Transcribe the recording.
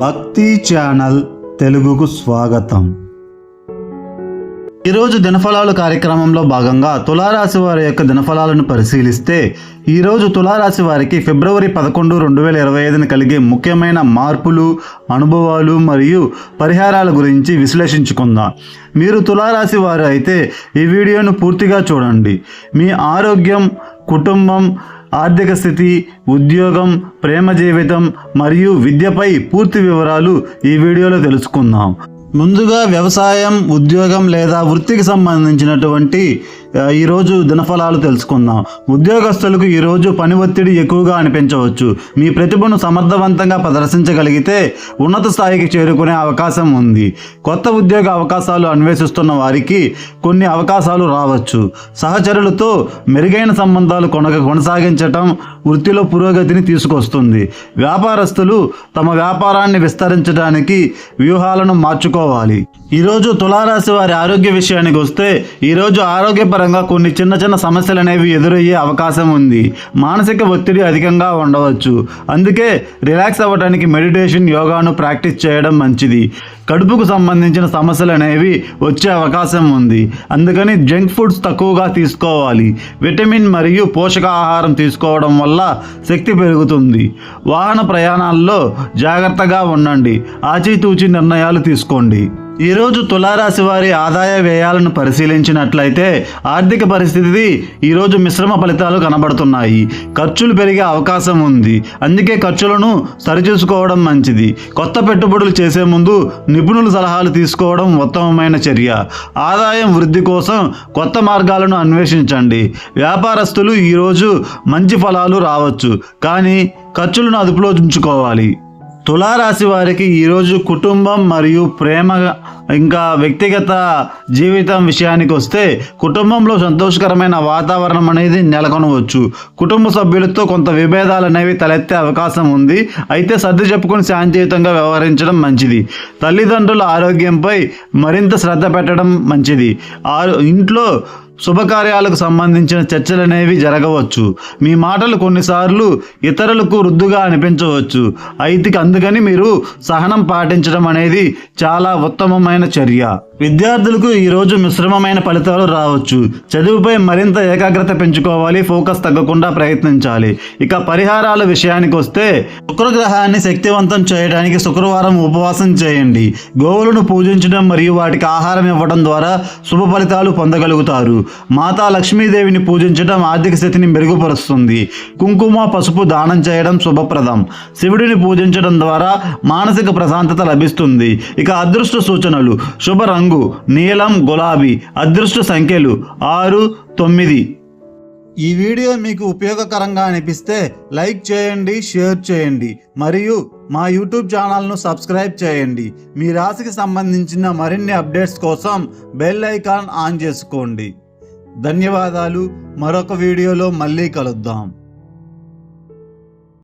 భక్తి ఛానల్ తెలుగుకు స్వాగతం. ఈరోజు దినఫలాలు కార్యక్రమంలో భాగంగా తులారాశి వారి యొక్క దినఫలాలను పరిశీలిస్తే ఈరోజు తులారాశి వారికి ఫిబ్రవరి పదకొండు రెండు వేల ఇరవై ఐదున కలిగే ముఖ్యమైన మార్పులు అనుభవాలు మరియు పరిహారాల గురించి విశ్లేషించుకుందాం. మీరు తులారాశి వారు అయితే ఈ వీడియోను పూర్తిగా చూడండి. మీ ఆరోగ్యం కుటుంబం ఆర్థిక స్థితి ఉద్యోగం ప్రేమ జీవితం మరియు విద్యపై పూర్తి వివరాలు ఈ వీడియోలో తెలుసుకుందాం. ముందుగా వ్యవసాయం ఉద్యోగం లేదా వృత్తికి సంబంధించినటువంటి ఈరోజు దినఫలాలు తెలుసుకుందాం. ఉద్యోగస్తులకు ఈరోజు పని ఒత్తిడి ఎక్కువగా అనిపించవచ్చు. మీ ప్రతిభను సమర్థవంతంగా ప్రదర్శించగలిగితే ఉన్నత స్థాయికి చేరుకునే అవకాశం ఉంది. కొత్త ఉద్యోగ అవకాశాలు అన్వేషిస్తున్న వారికి కొన్ని అవకాశాలు రావచ్చు. సహచరులతో మెరుగైన సంబంధాలు కొనగ కొనసాగించటం వృత్తిలో పురోగతిని తీసుకొస్తుంది. వ్యాపారస్తులు తమ వ్యాపారాన్ని విస్తరించడానికి వ్యూహాలను మార్చుకోవాలి. ఈరోజు తులారాశి వారి ఆరోగ్య విషయానికి వస్తే ఈరోజు ఆరోగ్యపరంగా కొన్ని చిన్న చిన్న సమస్యలు అనేవి ఎదురయ్యే అవకాశం ఉంది. మానసిక ఒత్తిడి అధికంగా ఉండవచ్చు. అందుకే రిలాక్స్ అవ్వడానికి మెడిటేషన్ యోగాను ప్రాక్టీస్ చేయడం మంచిది. కడుపుకు సంబంధించిన సమస్యలు అనేవి వచ్చే అవకాశం ఉంది. అందుకని జంక్ ఫుడ్స్ తక్కువగా తీసుకోవాలి. విటమిన్ మరియు పోషకాహారం తీసుకోవడం వల్ల శక్తి పెరుగుతుంది. వాహన ప్రయాణాల్లో జాగ్రత్తగా ఉండండి. ఆచితూచి నిర్ణయాలు తీసుకోండి. ఈరోజు తులారాశి వారి ఆదాయ వ్యయాలను పరిశీలించినట్లయితే ఆర్థిక పరిస్థితి ఈరోజు మిశ్రమ ఫలితాలు కనబడుతున్నాయి. ఖర్చులు పెరిగే అవకాశం ఉంది. అందుకే ఖర్చులను సరిచూసుకోవడం మంచిది. కొత్త పెట్టుబడులు చేసే ముందు నిపుణుల సలహాలు తీసుకోవడం ఉత్తమమైన చర్య. ఆదాయం వృద్ధి కోసం కొత్త మార్గాలను అన్వేషించండి. వ్యాపారస్తులు ఈరోజు మంచి ఫలాలు రావచ్చు. కానీ ఖర్చులను అదుపులో ఉంచుకోవాలి. తులారాశి వారికి ఈరోజు కుటుంబం మరియు ప్రేమ ఇంకా వ్యక్తిగత జీవితం విషయానికి వస్తే కుటుంబంలో సంతోషకరమైన వాతావరణం అనేది నెలకొనవచ్చు. కుటుంబ సభ్యులతో కొంత విభేదాలు అనేవి తలెత్తే అవకాశం ఉంది. అయితే సర్ది చెప్పుకొని శాంతియుతంగా వ్యవహరించడం మంచిది. తల్లిదండ్రుల ఆరోగ్యంపై మరింత శ్రద్ధ పెట్టడం మంచిది. ఆరు ఇంట్లో శుభకార్యాలకు సంబంధించిన చర్చలు అనేవి జరగవచ్చు. మీ మాటలు కొన్నిసార్లు ఇతరులకు రుద్దుగా అనిపించవచ్చు. అయితే అందుకని మీరు సహనం పాటించడం అనేది చాలా ఉత్తమమైన చర్య. విద్యార్థులకు ఈరోజు మిశ్రమమైన ఫలితాలు రావచ్చు. చదువుపై మరింత ఏకాగ్రత పెంచుకోవాలి ఫోకస్ తగ్గకుండా ప్రయత్నించాలి. ఇక పరిహారాల విషయానికి వస్తే శుక్రగ్రహాన్ని శక్తివంతం చేయడానికి శుక్రవారం ఉపవాసం చేయండి. గోవులను పూజించడం మరియు వాటికి ఆహారం ఇవ్వడం ద్వారా శుభ ఫలితాలు పొందగలుగుతారు. మాతా లక్ష్మీదేవిని పూజించడం ఆర్థిక స్థితిని మెరుగుపరుస్తుంది. కుంకుమ పసుపు దానం చేయడం శుభప్రదం. శివుడిని పూజించడం ద్వారా మానసిక ప్రశాంతత లభిస్తుంది. ఇక అదృష్ట సూచనలు. శుభ రంగు నీలం గులాబీ అదృష్ట సంఖ్యలు ఆరు తొమ్మిది. ఈ వీడియో మీకు ఉపయోగకరంగా అనిపిస్తే లైక్ చేయండి షేర్ చేయండి మరియు మా యూట్యూబ్ ఛానల్ను సబ్స్క్రైబ్ చేయండి. మీ రాశికి సంబంధించిన మరిన్ని అప్డేట్స్ కోసం బెల్ ఐకాన్ ఆన్ చేసుకోండి. ధన్యవాదాలు. మరొక వీడియోలో మళ్ళీ కలుద్దాం.